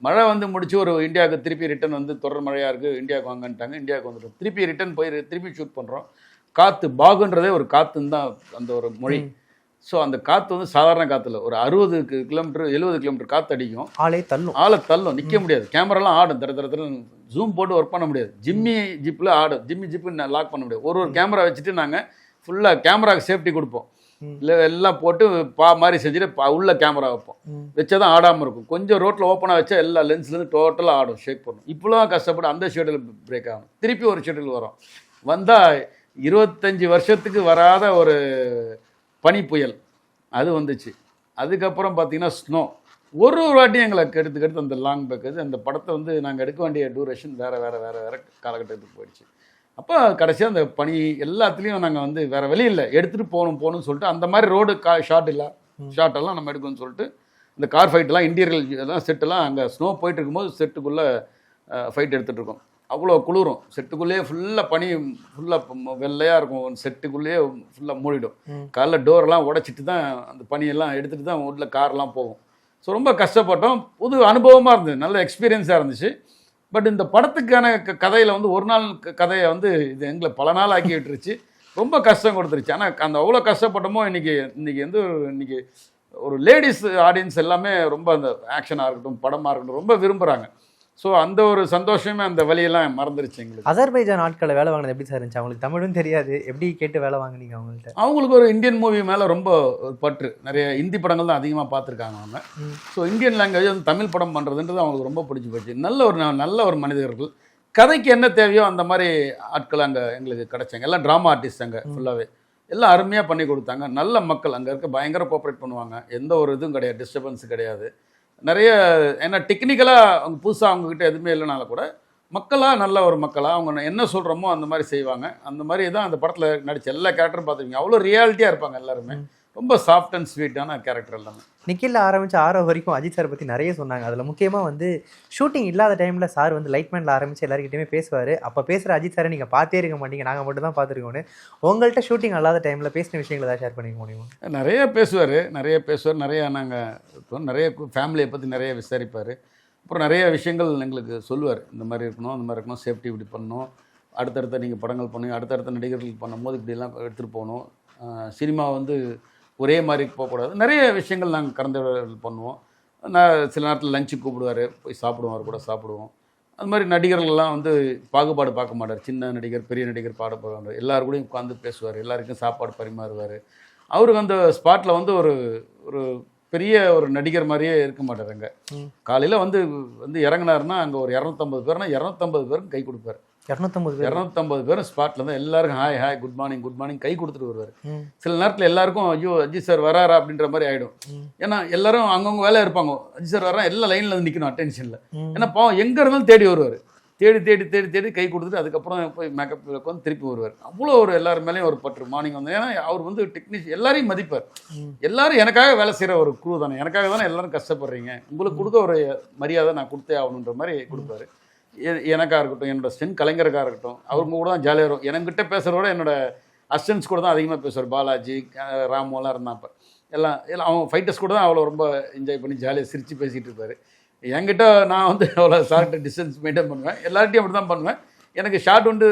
மழை வந்து முடிச்சு ஒரு இந்தியாவுக்கு திருப்பி ரிட்டர்ன் வந்து தொடர் மழையாக இருக்குது இந்தியாவுக்கு வாங்கன்ட்டாங்க. இந்தியாவுக்கு வந்துட்டோம். திருப்பி ரிட்டர்ன் போய் திருப்பி ஷூட் பண்ணுறோம் காற்று பாகுன்றதே ஒரு காற்றுன்னு தான் அந்த ஒரு மொழி. ஸோ அந்த காற்று வந்து சாதாரண காற்றுல ஒரு அறுபது கிலோமீட்டர் எழுபது கிலோமீட்டர் காற்று அடிக்கும். ஆளே தள்ளும். ஆளை தள்ளும் நிற்க முடியாது. கேமராலாம் ஆடும் தர தர தர ஜூம் போட்டு ஒர்க் பண்ண முடியாது. ஜிம்மி ஜிப்பில் ஆடும். ஜிம்மி ஜிப்பு லாக் பண்ண முடியாது. ஒரு ஒரு கேமரா வச்சுட்டு நாங்கள் ஃபுல்லாக கேமராக்கு சேஃப்டி கொடுப்போம். இல்லை எல்லாம் போட்டு பா மாதிரி செஞ்சுட்டு பா உள்ள கேமரா வைப்போம். வச்சா தான் ஆடாமல் இருக்கும். கொஞ்சம் ரோட்டில் ஓப்பனாக வச்சா எல்லா லென்ஸ்லேருந்து டோட்டலாக ஆடும் ஷேக் பண்ணும் இப்போலாம் கஷ்டப்பட்டு அந்த ஷெடியூல் பிரேக் ஆகும். திருப்பி ஒரு ஷெடியூல் வரும். வந்தால் இருபத்தஞ்சி வருஷத்துக்கு வராத ஒரு பனி புயல் அது வந்துச்சு. அதுக்கப்புறம் பார்த்தீங்கன்னா ஸ்னோ ஒரு ஒரு வாட்டியும் எங்களை கெடுத்து கெடுத்து அந்த லாங் பேக்கேஜ் அந்த படத்தை வந்து நாங்கள் எடுக்க வேண்டிய டூரேஷன் வேறு வேறு வேறு வேறு காலகட்டத்துக்கு போயிடுச்சு. அப்போ கடைசியாக அந்த பனி எல்லாத்துலேயும் நாங்கள் வந்து வேறு வழி இல்லை. எடுத்துகிட்டு போகணும் போகணும்னு சொல்லிட்டு அந்த மாதிரி ரோடு கா ஷாட் இல்லை. ஷாட் எல்லாம் நம்ம எடுக்கணும்னு சொல்லிட்டு இந்த கார் ஃபைட்டெல்லாம் இன்டீரியல் எல்லாம் செட்டெல்லாம் அங்கே ஸ்னோ போயிட்டு இருக்கும்போது செட்டுக்குள்ளே ஃபைட் எடுத்துகிட்டு இருக்கோம். அவ்வளோ குளிரும். செட்டுக்குள்ளேயே ஃபுல்லாக பனி ஃபுல்லாக வெள்ளையாக இருக்கும். செட்டுக்குள்ளேயே ஃபுல்லாக மூடிடும். காலைல டோரெல்லாம் உடைச்சிட்டு தான் அந்த பனியெல்லாம் எடுத்துகிட்டு தான் உள்ள கார்லாம் போகும். ஸோ ரொம்ப கஷ்டப்பட்டோம். புது அனுபவமாக இருந்தது. நல்ல எக்ஸ்பீரியன்ஸாக இருந்துச்சு. பட் இந்த படத்துக்கான கதையில் வந்து ஒரு நாள் கதையை வந்து இது எங்களை பல நாள் ஆக்கி விட்டுருச்சு. ரொம்ப கஷ்டம் கொடுத்துருச்சு. ஆனால் அந்த அவ்வளோ கஷ்டப்பட்டோமோ இன்னைக்கு இன்னைக்கு வந்து இன்னைக்கு ஒரு லேடிஸ் ஆடியன்ஸ் எல்லாமே ரொம்ப அந்த ஆக்ஷனாக இருக்கட்டும் படமாக இருக்கட்டும் ரொம்ப விரும்புகிறாங்க ஸோ அந்த ஒரு சந்தோஷமே அந்த வழியெல்லாம் மறந்துருச்சு எங்களுக்கு. அசர்பைஜான் ஆட்களை வேலை வாங்கினது எப்படி சார் இருந்துச்சு? அவங்களுக்கு தமிழும் தெரியாது. எப்படி கேட்டு வேலை வாங்குனீங்க அவங்கள்ட்ட? அவங்களுக்கு ஒரு இந்தியன் மூவி மேலே ரொம்ப பற்று. நிறைய ஹிந்தி படங்கள் தான் அதிகமாக பார்த்துருக்காங்க அவங்க. ஸோ இந்தியன் லாங்குவேஜ் வந்து தமிழ் படம் பண்ணுறதுன்றது அவங்களுக்கு ரொம்ப பிடிச்சி போச்சு. நல்ல ஒரு நல்ல ஒரு மனிதர்கள். கதைக்கு என்ன தேவையோ அந்த மாதிரி ஆட்கள் அங்கே எங்களுக்கு கிடைச்சாங்க. எல்லாம் ட்ராமா ஆர்டிஸ்ட் அங்கே ஃபுல்லாகவே எல்லாம் அருமையாக பண்ணி கொடுத்தாங்க. நல்ல மக்கள் அங்கே இருக்க பயங்கர கோஆப்ரேட் பண்ணுவாங்க. எந்த ஒரு இதுவும் கிடையாது. டிஸ்டர்பன்ஸ் கிடையாது. நிறைய ஏன்னா டெக்னிக்கலாக அவங்க புதுசாக அவங்கக்கிட்ட எதுவுமே இல்லைனால கூட மக்களாக நல்ல ஒரு மக்களாக அவங்க என்ன சொல்கிறோமோ அந்த மாதிரி செய்வாங்க. அந்த மாதிரி தான் அந்த படத்தில் நடிச்ச எல்லா கேரக்டரும் பார்த்துருக்கீங்க அவ்வளோ ரியாலிட்டியாக இருப்பாங்க எல்லாருமே. ரொம்ப சாஃப்ட் அண்ட் ஸ்வீட்டான கேரக்டர் எல்லாமே. நிக்கில்ல ஆரம்பிச்சு ஆரோ வரைக்கும் அஜித் சார் பற்றி நிறைய சொன்னாங்க. அதில் முக்கியமாக வந்து ஷூட்டிங் இல்லாத டைமில் சார் வந்து லைட்மேனில் ஆரம்பிச்சு எல்லாருக்கிட்டையுமே பேசுவார். அப்போ பேசுகிற அஜித் சாரை நீங்கள் பார்த்தே இருக்க மாட்டீங்க. நாங்கள் மட்டும் தான் பார்த்துருக்கோன்னு உங்கள்கிட்ட ஷூட்டிங் அல்லாத டைமில் பேசின விஷயங்களை ஏதாவது ஷேர் பண்ணிக்க முடியுமா? நிறைய பேசுவார். நிறைய பேசுவார். நிறைய நாங்கள் நிறைய ஃபேமிலியை பற்றி நிறைய விசாரிப்பார். அப்புறம் நிறைய விஷயங்கள் எங்களுக்கு சொல்லுவார். இந்த மாதிரி இருக்கணும் அந்த மாதிரி இருக்கணும் சேஃப்டி இப்படி பண்ணணும். அடுத்தடுத்த நீங்கள் படங்கள் பண்ணுங்க அடுத்தடுத்த நடிகர்கள் பண்ணும்போது இப்படிலாம் எடுத்துகிட்டு போகணும். சினிமா வந்து ஒரே மாதிரி போகக்கூடாது. நிறைய விஷயங்கள் நாங்கள் கலந்து பண்ணுவோம். நான் சில நேரத்தில் லஞ்சு கூப்பிடுவார் போய் சாப்பிடுவோம் அவர் கூட சாப்பிடுவோம். அது மாதிரி நடிகர்கள்லாம் வந்து பாகுபாடு பார்க்க மாட்டார். சின்ன நடிகர் பெரிய நடிகர் பாட போகிறாங்க எல்லாரு கூடயும் உட்காந்து பேசுவார். எல்லாருக்கும் சாப்பாடு பரிமாறுவார். அவருக்கு அந்த ஸ்பாட்டில் வந்து ஒரு ஒரு பெரிய ஒரு நடிகர் மாதிரியே இருக்க மாட்டார் அங்கே. காலையில் வந்து வந்து இறங்குனாருன்னா அங்கே ஒரு இரநூத்தம்பது பேர்னா இரநூத்தம்பது பேருக்கு கை கொடுப்பார். இரநூத்தம்பது பேர். இரநூத்தம்பது பேரும் ஸ்பாட்டில் தான் எல்லாருக்கும் hi hi good morning good morning கை கொடுத்துட்டு வருவார். சில நேரத்தில் எல்லாருக்கும் ஐயோ அஜித் சார் வராரா? அப்படின்ற மாதிரி ஆகிடும். ஏன்னா எல்லாரும் அவங்கவுங்க வேலையாக இருப்பாங்க. அஜித் சார் வரா எல்லா லைனில் வந்து நிற்கணும் அட்டென்ஷனில். ஏன்னா பாவம் எங்கே இருந்தாலும் தேடி வருவார். தேடி தேடி தேடி தேடி கை கொடுத்துட்டு அதுக்கப்புறம் போய் மேக்கப் உட்காந்து திருப்பி வருவார். அவ்வளோ ஒரு எல்லார் மேலேயும் ஒரு பற்று மார்னிங் வந்து. ஏன்னா அவர் வந்து டெக்னீஷியன் எல்லாரையும் மதிப்பார். எல்லாரும் எனக்காக வேலை செய்கிற ஒரு குரூ தானே. எனக்காக தானே எல்லாரும் கஷ்டப்படுறீங்க. உங்களுக்கு கொடுக்க ஒரு மரியாதை நான் கொடுத்தே ஆகணுன்ற மாதிரி கொடுப்பாரு. எ- இருக்கட்டும் என்னோட ஸ்டென் கலைஞருக்காக இருக்கட்டும் அவங்க கூட தான் ஜாலியாக இருக்கும். என்கிட்ட பேசுகிறோட என்னோட அசிஸ்டன்ஸ் கூட தான் அதிகமாக பேசுவார். பாலாஜி ராமுலாம் இருந்தான் அப்போ. எல்லாம் எல்லாம் அவன் ஃபைட்டர்ஸ் கூட தான் அவ்வளோ ரொம்ப என்ஜாய் பண்ணி ஜாலியாக சிரித்து பேசிகிட்டு இருப்பார். என்கிட்ட நான் வந்து அவ்வளோ ஷார்ட் டிஸ்டன்ஸ் மெயின்டைன் பண்ணுவேன். எல்லார்ட்டையும் அப்படி தான் பண்ணுவேன். எனக்கு ஷார்ட் உண்டு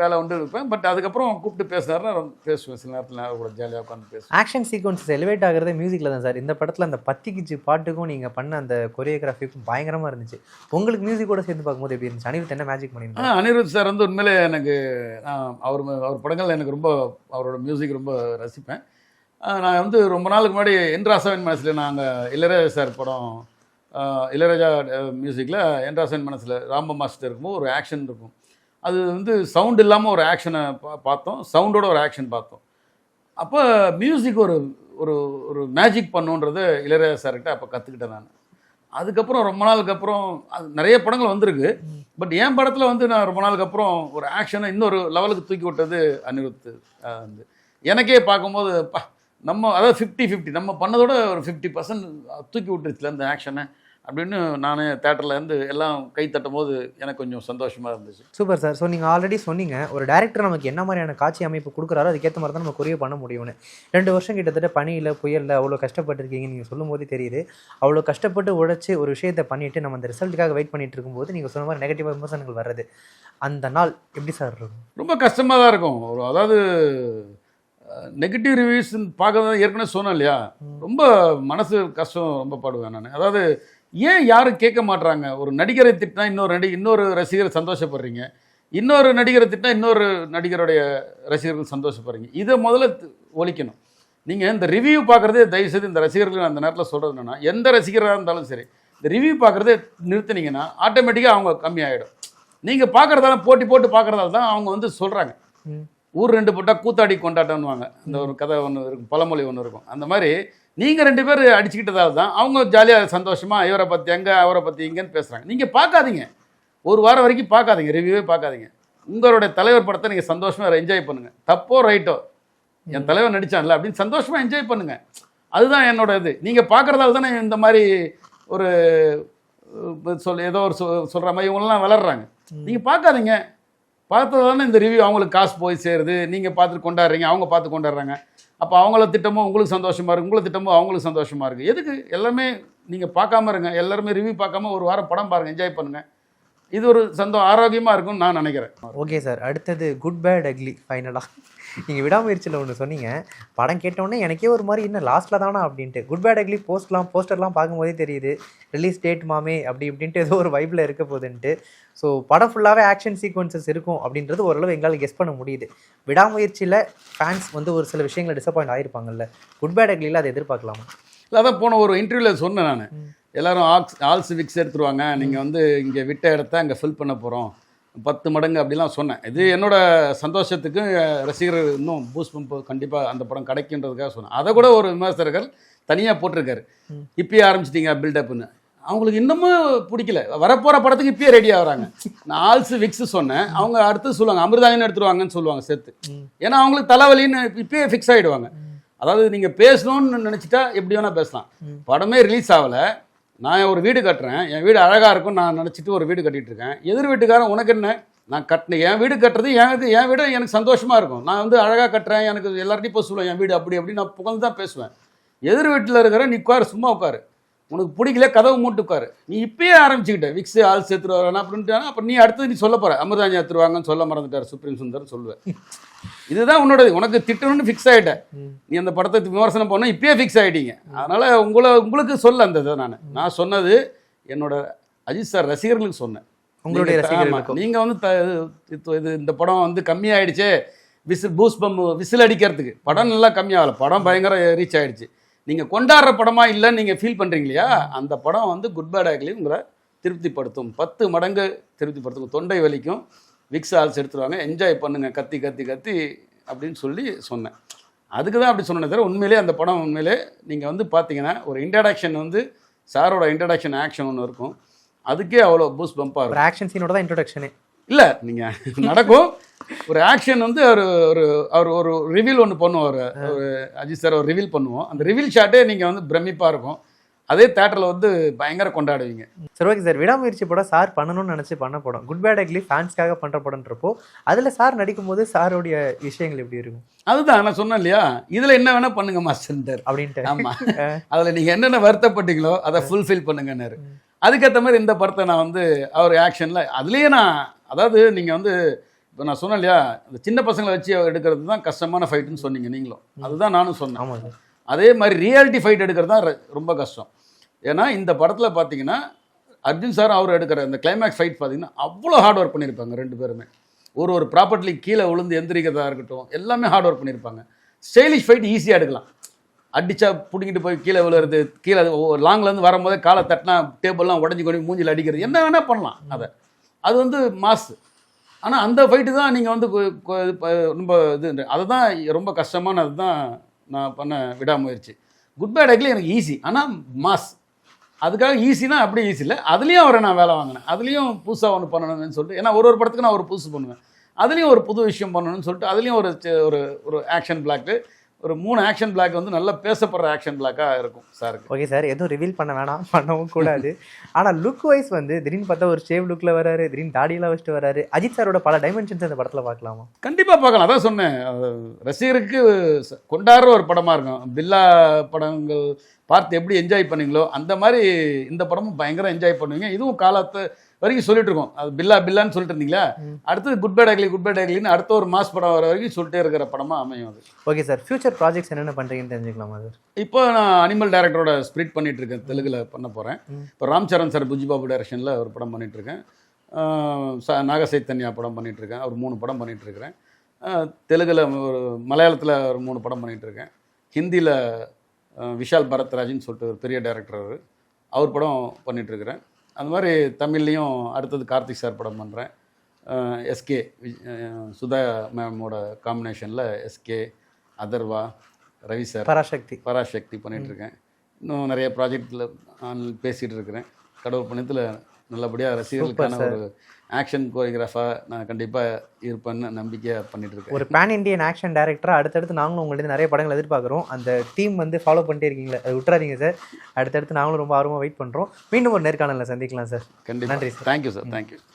வேலை உண்டு இருப்பேன். பட் அதுக்கப்புறம் கூப்பிட்டு பேசினாருன்னா ரொம்ப பேசுவேன். சில நேரத்தில் கூட ஜாலியாக உட்காந்து பேசுவேன். ஆக்ஷன் சீக்வன்சஸ் எலிவேட் ஆகிறதே மியூசிக்கில் தான் சார் இந்த படத்தில் அந்த பத்திக்கிச்சு பாட்டுக்கும் நீங்கள் பண்ண அந்த கொரியோகிராஃபிக்கும் பயங்கரமாக இருந்துச்சு. உங்களுக்கு மியூசிக் கூட சேர்ந்து பார்க்கும்போது எப்படி இருந்துச்சு? அனிருத் என்ன மேஜிக் பண்ணியிருந்தாங்க ஆ அனிருத் சார் வந்து உண்மையிலே எனக்கு அவர் அவர் படங்கள் எனக்கு ரொம்ப அவரோட மியூசிக் ரொம்ப ரசிப்பேன். நான் வந்து ரொம்ப நாளுக்கு முன்னாடி என் ராசவன் மனசில் நாங்கள் இளையராஜா சார் படம் இளையராஜா மியூசிக்கில் என் ராசவன் மனசில் ராம்ப மாஸ்டர் இருக்கும்போது ஒரு ஆக்ஷன் இருக்கும். அது வந்து சவுண்ட் இல்லாமல் ஒரு ஆக்ஷனை பா பார்த்தோம். சவுண்டோட ஒரு ஆக்ஷன் பார்த்தோம். அப்போ மியூசிக் ஒரு ஒரு ஒரு மேஜிக் பண்ணுன்றது இளையராஜா சார்கிட்ட அப்போ கற்றுக்கிட்டேன் நான். அதுக்கப்புறம் ரொம்ப நாளுக்கு அப்புறம் அது நிறைய படங்கள் வந்திருக்கு. பட் என் படத்தில் வந்து நான் ரொம்ப நாளுக்கு அப்புறம் ஒரு ஆக்ஷனை இன்னொரு லெவலுக்கு தூக்கி விட்டது அனிருத்து வந்து. எனக்கே பார்க்கும்போது பா நம்ம அதாவது ஃபிஃப்டி ஃபிஃப்டி நம்ம பண்ணதோட ஒரு ஃபிஃப்டி பர்சன்ட் தூக்கி விட்டுருச்சுல அந்த ஆக்ஷனை அப்படின்னு நான் தேட்டரில் இருந்து எல்லாம் கை தட்டும் போது எனக்கு கொஞ்சம் சந்தோஷமாக இருந்துச்சு. சூப்பர் சார் ஸோ நீங்கள் ஆல்ரெடி சொன்னீங்க ஒரு டேரக்டர் நமக்கு என்ன மாதிரியான காட்சி அமைப்பு கொடுக்குறாரோ அதுக்கேற்ற மாதிரி தான் நம்ம கொரியோ பண்ண முடியும்னு. ரெண்டு வருஷம் கிட்டத்தட்ட பனியில் புயலில் அவ்வளோ கஷ்டப்பட்டிருக்கீங்க நீங்கள் சொல்லும் போது தெரியுது. அவ்வளோ கஷ்டப்பட்டு உழைச்சி ஒரு விஷயத்தை பண்ணிட்டு நம்ம அந்த ரிசல்ட்டுக்காக வெயிட் பண்ணிட்டு இருக்கும்போது நீங்கள் சொன்ன மாதிரி நெகட்டிவ் விமர்சனங்கள் வர்றது. அந்த நாள் எப்படி சார் இருக்கும்? ரொம்ப கஷ்டமாக தான் இருக்கும். ஒரு அதாவது நெகட்டிவ் ரிவ்யூஸ் பார்க்கறது ஏற்கனவே சொன்னேன் இல்லையா? ரொம்ப மனசு கஷ்டம் ரொம்ப படுவேன் நான். அதாவது ஏன் யாரும் கேட்க மாட்றாங்க? ஒரு நடிகரை திட்டினா இன்னொரு நடி இன்னொரு ரசிகர் சந்தோஷப்படுறீங்க. இன்னொரு நடிகரை திட்டினா இன்னொரு நடிகருடைய ரசிகர்கள் சந்தோஷப்படுறீங்க. இதை முதல்ல ஒழிக்கணும். நீங்கள் இந்த ரிவ்யூ பார்க்குறதே தயவுசெய்து இந்த ரசிகர்கள் அந்த நேரத்தில் சொல்கிறது என்னன்னா எந்த ரசிகராக இருந்தாலும் சரி இந்த ரிவ்யூ பார்க்குறதே நிறுத்துனீங்கன்னா ஆட்டோமேட்டிக்காக அவங்க கம்மியாயிடும் நீங்கள் பார்க்குறதால போட்டி போட்டு பார்க்குறதால தான் அவங்க வந்து சொல்கிறாங்க. ஊர் ரெண்டு போட்டால் கூத்தாடி கொண்டாட்டம்னுவாங்க. இந்த ஒரு கதை ஒன்று இருக்கும் பழமொழி ஒன்று இருக்கும். அந்த மாதிரி நீங்கள் ரெண்டு பேர் அடிச்சுக்கிட்டதால தான் அவங்க ஜாலியாக சந்தோஷமாக இவரை பற்றி எங்கே அவரை பற்றி இங்கேன்னு பேசுகிறாங்க நீங்கள் பார்க்காதீங்க. ஒரு வாரம் வரைக்கும் பார்க்காதீங்க ரிவ்யூவே பார்க்காதீங்க. உங்களுடைய தலைவர் படத்தை நீங்கள் சந்தோஷமாக என்ஜாய் பண்ணுங்கள் தப்போ ரைட்டோ? என் தலைவர் நடித்தான்ல அப்படின்னு சந்தோஷமாக என்ஜாய் பண்ணுங்கள் அதுதான் என்னோட இது. நீங்கள் பார்க்குறதால தானே இந்த மாதிரி ஒரு சொல் ஏதோ ஒரு சொ- சொல்கிற மாதிரி இவங்களாம் வளர்றாங்க. நீங்கள் பார்க்காதீங்க. பார்த்ததானே இந்த ரிவ்யூ அவங்களுக்கு காசு போய் சேருது. நீங்கள் பார்த்துட்டு கொண்டாடுறீங்க அவங்க பார்த்து கொண்டாடுறாங்க. அப்போ அவங்கள திட்டமும் உங்களுக்கு சந்தோஷமாக இருக்குது உங்களை திட்டமோ அவங்களுக்கு சந்தோஷமாக இருக்குது எதுக்கு? எல்லாமே நீங்கள் பார்க்காம இருங்க. எல்லாருமே ரிவ்யூ பார்க்காம ஒரு வாரம் படம் பாருங்கள் என்ஜாய் பண்ணுங்கள் இது ஒரு சந்தோ ஆரோக்கியமாக இருக்கும்னு நான் நினைக்கிறேன். ஓகே சார் அடுத்தது குட் பேட் அக்லி ஃபைனலாக நீங்கள் விடாமுயற்சியில் ஒன்று சொன்னீங்க. படம் கேட்டோடனே எனக்கே ஒரு மாதிரி இன்னும் லாஸ்ட்டில் தானா? அப்படின்ட்டு. குட் பேட் அக்லி போஸ்ட்லாம் போஸ்டர்லாம் பார்க்கும்போதே தெரியுது. ரிலீஸ் டேட் மாமே அப்படி இப்படின்ட்டு ஏதோ ஒரு வைப்பில் இருக்க போகுதுன்ட்டு. ஸோ படம் ஃபுல்லாகவே ஆக்ஷன் சீக்வன்சஸ் இருக்கும் அப்படின்றது ஓரளவு எங்களால் கெஸ் பண்ண முடியுது. விடாமுயற்சியில் ஃபேன்ஸ் வந்து ஒரு சில விஷயங்களை டிசப்பாயிண்ட் ஆயிருப்பாங்கல்ல. குட் பேட் அக்லியில் அதை எதிர்பார்க்கலாமா? இல்லை அதான் போன ஒரு இன்டர்வியூவில் சொன்னேன் நான். எல்லாரும் ஆக்ஸ் ஆல்ஸ் விக்ஸ் எடுத்துருவாங்க. நீங்கள் வந்து இங்கே விட்ட இடத்த அங்கே ஃபில் பண்ண போகிறோம் பத்து மடங்கு அப்படிலாம் சொன்னேன். இது என்னோட சந்தோஷத்துக்கு ரசிகர்கள் இன்னும் பூஸ்ட் பம்ப் கண்டிப்பாக அந்த படம் கிடைக்குன்றதுக்காக சொன்னேன். அதை கூட ஒரு விமர்சகர்கள் தனியாக போட்டிருக்காரு. இப்பயே ஆரம்பிச்சிட்டீங்க பில்டப்னு அவங்களுக்கு இன்னமும் பிடிக்கல. வரப்போகிற படத்துக்கு இப்பயே ரெடி ஆகுறாங்க. நான் ஆல்ஸ் விக்ஸ் சொன்னேன். அவங்க அடுத்து சொல்லுவாங்க அமிர்தாங்கன்னு எடுத்துருவாங்கன்னு சொல்லுவாங்க சேர்த்து. ஏன்னா அவங்களுக்கு தலைவலின்னு இப்பயே ஃபிக்ஸ் ஆகிடுவாங்க அதாவது நீங்கள் பேசணும்னு நினச்சிட்டா எப்படி வேணால் பேசலாம். படமே ரிலீஸ் ஆகலை. நான் ஒரு வீடு கட்டுறேன் என் வீடு அழகாக இருக்கும் நான் நினச்சிட்டு ஒரு வீடு கட்டிகிட்டு இருக்கேன் எதிர் வீட்டுக்காரன் உனக்கு என்ன? நான் கட்டின என் வீடு கட்டுறது என் இது என் வீடு எனக்கு சந்தோஷமாக இருக்கும். நான் வந்து அழகாக கட்டுறேன் எனக்கு எல்லார்ட்டையும் போய் சொல்லுவேன் என் வீடு அப்படி அப்படி நான் புகழ்ந்து தான் பேசுவேன். எதிர் வீட்டில் இருக்கிற நீ உட்காரு சும்மா உட்காரு. உனக்கு பிடிக்கல கதவு மூட்டு உட்காரு நீ இப்பயே ஆரம்பிச்சுக்கிட்ட. விக்ஸ் ஆள் சேர்த்துட்டு வரணும் அப்படின்ட்டு. அப்புறம் நீ அடுத்தது நீ சொல்ல போற. அமிர்தாஞ்சி எடுத்துருவாங்கன்னு சொல்ல மறந்துட்டார் சுப்ரீம் சுந்தர் சொல்லுவேன். இதுதான் உன்னோட உனக்கு திட்டணும்னு ஃபிக்ஸ் ஆகிட்ட நீ அந்த படத்தை விமர்சனம் பண்ண இப்பயே ஃபிக்ஸ் ஆகிட்டீங்க அதனால உங்களை உங்களுக்கு சொல்ல அந்த இதை நான். நான் சொன்னது என்னோட அஜித் சார் ரசிகர்களுக்கு சொன்னேன். உங்களுடைய நீங்க- ஆமா, ரசிகர்களுக்கும். நீங்க வந்து இது- இந்த படம் வந்து கம்மியாயிடுச்சே. விசில் பூஸ் பம் விசில் அடிக்கிறதுக்கு. படம் நல்லா கம்மியாகல. படம் பயங்கர ரீச் ஆயிடுச்சு. நீங்கள் கொண்டாடுற படமா இல்லைன்னு நீங்கள் ஃபீல் பண்ணுறீங்க இல்லையா அந்த படம் வந்து குட் பேட் ஆக்லி உங்களை திருப்திப்படுத்தும். பத்து மடங்கு திருப்திப்படுத்தும். தொண்டை வலிக்கும். விக்ஸ் ஆல்ஸ் எடுத்துருவாங்க. என்ஜாய் பண்ணுங்கள் கத்தி கத்தி கத்தி அப்படின்னு சொல்லி சொன்னேன். அதுக்கு தான் அப்படி சொன்னேன் தவிர உண்மையிலே அந்த படம் உண்மையிலே நீங்கள் வந்து பார்த்தீங்கன்னா ஒரு இன்ட்ரடக்ஷன் வந்து சாரோட இன்ட்ரடக்ஷன் ஆக்ஷன் ஒன்று இருக்கும். அதுக்கே அவ்வளோ பூஸ் பம்பாக இருக்கும். ஆக்ஷன் சீனோட தான் இன்ட்ரடக்ஷனே இல்லை. நீங்கள் நடக்கும் ஒரு ஆக்ஷன் வந்து ஒரு ஒரு அவர் ஒரு ரிவீல் ஒன்று பண்ணுவார். ஒரு அஜித் சார் ஒரு ரிவீல் பண்ணுவோம். அந்த ரிவீல் ஷாட்டே நீங்கள் வந்து பிரமிப்பாக இருக்கும். அதே தேட்டரில் வந்து பயங்கர கொண்டாடுவீங்க. சரி ஓகே சார் விடாமுயற்சி படம் சார் பண்ணணும்னு நினச்சி பண்ண படம். குட் பேட் அக்லி ஃபேன்ஸ்க்காக பண்ணுற படம்ன்றப்போ அதில் சார் நடிக்கும்போது சாரோடைய விஷயங்கள் எப்படி இருக்கும்? அதுதான் நான் சொன்னேன் இல்லையா? இதில் என்ன வேணால் பண்ணுங்க மாஸ்டர் அப்படின்ட்டு. ஆமாம் அதில் நீங்கள் என்னென்ன வருத்தப்பட்டீங்களோ அதை ஃபுல்ஃபில் பண்ணுங்கன்னாரு. அதுக்கேற்ற மாதிரி இந்த படத்தை நான் வந்து அவர் ஆக்ஷனில் அதுலேயே நான் அதாவது நீங்கள் வந்து இப்போ நான் சொன்னேன் இல்லையா இந்த சின்ன பசங்களை வச்சு எடுக்கிறது தான் கஷ்டமான ஃபைட்டுன்னு சொன்னீங்க நீங்களும். அதுதான் நானும் சொன்னேன். அதே மாதிரி ரியாலிட்டி ஃபைட் எடுக்கிறது தான் ரொம்ப கஷ்டம். ஏன்னா இந்த படத்தில் பார்த்தீங்கன்னா அர்ஜுன் சார் அவர் எடுக்கிற இந்த கிளைமேக்ஸ் ஃபைட் பார்த்தீங்கன்னா அவ்வளோ ஹார்ட் ஒர்க் பண்ணியிருப்பாங்க ரெண்டு பேருமே. ஒரு ஒரு ப்ராப்பர்ட்டி கீழே விழுந்து எந்திரிக்கிறதா இருக்கட்டும் எல்லாமே ஹார்ட் ஒர்க் பண்ணியிருப்பாங்க ஸ்டைலிஷ் ஃபைட் ஈஸியாக எடுக்கலாம். அடிச்சா பிடிங்கிட்டு போய் கீழே விழுறது கீழே லாங்லேருந்து வரும்போது காலை தட்டினா டேபிள்லாம் உடஞ்சி கொண்டு மூஞ்சில் அடிக்கிறது. என்ன வேணால் பண்ணலாம் அதை. அது வந்து மாசு ஆனால் அந்த ஃபைட்டு தான் நீங்கள் வந்து ரொம்ப இது அதை தான் ரொம்ப கஷ்டமானது தான் நான் பண்ண விடாமுயற்சி. குட் பேட் அக்லி எனக்கு ஈஸி ஆனால் மாஸ் அதுக்காக ஈஸினா அப்படி ஈஸி இல்லை. அதுலேயும் அவரை நான் வேலை வாங்கினேன். அதுலேயும் புதுசாக ஒன்று பண்ணணும்னு சொல்லிட்டு ஏன்னா ஒரு ஒரு படத்துக்கு நான் ஒரு புதுசு பண்ணுவேன். அதுலேயும் ஒரு புது விஷயம் பண்ணணும்னு சொல்லிட்டு அதுலேயும் ஒரு ஒரு ஒரு ஆக்ஷன் பிளாக்கு ஒரு மூணு ஆக்ஷன் பிளாக் வந்து நல்லா பேசப்படுற ஆக்ஷன் பிளாக்காக இருக்கும் சாருக்கு ஓகே சார் எதுவும் ரிவீல் பண்ண வேணாம். பண்ணவும் கூடாது. ஆனால் லுக் வைஸ் வந்து திடீர்னு பார்த்தா ஒரு ஷேவ் லுக்கில் வராரு திடீர்னு தாடியெல்லாம் வச்சுட்டு வராரு. அஜித் சாரோட பல டைமென்ஷன்ஸ் அந்த படத்தில் பார்க்கலாமா? கண்டிப்பாக பார்க்கலாம். அதான் சொன்னேன். ரசிகருக்கு கொண்டாடுற ஒரு படமாக இருக்கும். பில்லா படங்கள் பார்த்து எப்படி என்ஜாய் பண்ணீங்களோ அந்த மாதிரி இந்த படமும் பயங்கர என்ஜாய் பண்ணுவீங்க. இதுவும் காலத்து வரைக்கும் சொல்லிட்டு இருக்கோம் அது பில்லா பில்லான்னு சொல்லிட்டு இருந்தீங்களா. அடுத்தது good bad ugly good bad டக்லின்னு அடுத்த ஒரு மாஸ் படம் வர வரைக்கும் சொல்லிட்டே இருக்கிற படமாக அமையும் அது. ஓகே சார் ஃபியூச்சர் ப்ராஜெக்ட்ஸ் என்னென்ன பண்ணுறீங்கன்னு தெரிஞ்சுக்கலாமா சார் இப்போ நான் அனிமல் டைரக்டரோட ஸ்பிரிட் பண்ணிட்டு இருக்கேன் தெலுங்குல பண்ண போகிறேன். இப்போ ராம் சரண் சார் புஜிபாபு டைரக்ஷனில் ஒரு படம் பண்ணிட்டு இருக்கேன். ஆஹ் ச- நாக சைத்தன்யா படம் பண்ணிட்டு இருக்கேன். ஒரு மூணு படம் பண்ணிட்டு இருக்கிறேன். தெலுங்குல ஒரு மலையாளத்தில் ஒரு மூணு படம் பண்ணிட்டு இருக்கேன். ஹிந்தியில் விஷால் பரத்ராஜின்னு சொல்லிட்டு ஒரு பெரிய டைரக்டர் அவர். அவர் படம் பண்ணிட்டு இருக்கிறேன். அந்த மாதிரி தமிழ்லேயும் அடுத்தது கார்த்திக் சார் படம் பண்ணுறேன் எஸ்கே சுதா மேமோட காம்பினேஷனில் எஸ்கே அதர்வா ரவி சார் பராசக்தி. பராசக்தி பண்ணிட்டு இருக்கேன் இன்னும் நிறைய ப்ராஜெக்டில் பேசிகிட்டு இருக்கிறேன் கடவுள் புண்ணியத்தில் நல்லபடியாக ரசிகர்களுக்கான. ஒரு ஆக்ஷன் கோரியோகிராஃபாக நான் கண்டிப்பாக இருப்பேன்னு நம்பிக்கையாக பண்ணிட்டு இருக்கேன் ஒரு பேன் இண்டியன் ஆக்ஷன் டேரக்டராக அடுத்தடுத்து நாங்களும் உங்கள்ட்ட நிறைய படங்கள் எதிர்பார்க்குறோம். அந்த டீம் வந்து ஃபாலோ பண்ணிட்டே இருக்கீங்களா அதை விட்டுறாதீங்க சார் அடுத்தடுத்து நாங்களும் ரொம்ப ஆர்வமாக வெயிட் பண்ணுறோம் மீண்டும் ஒரு நேர்காணலில் சந்திக்கலாம் சார் கண்டிப்பாக நன்றி sir. Thank you sir thank you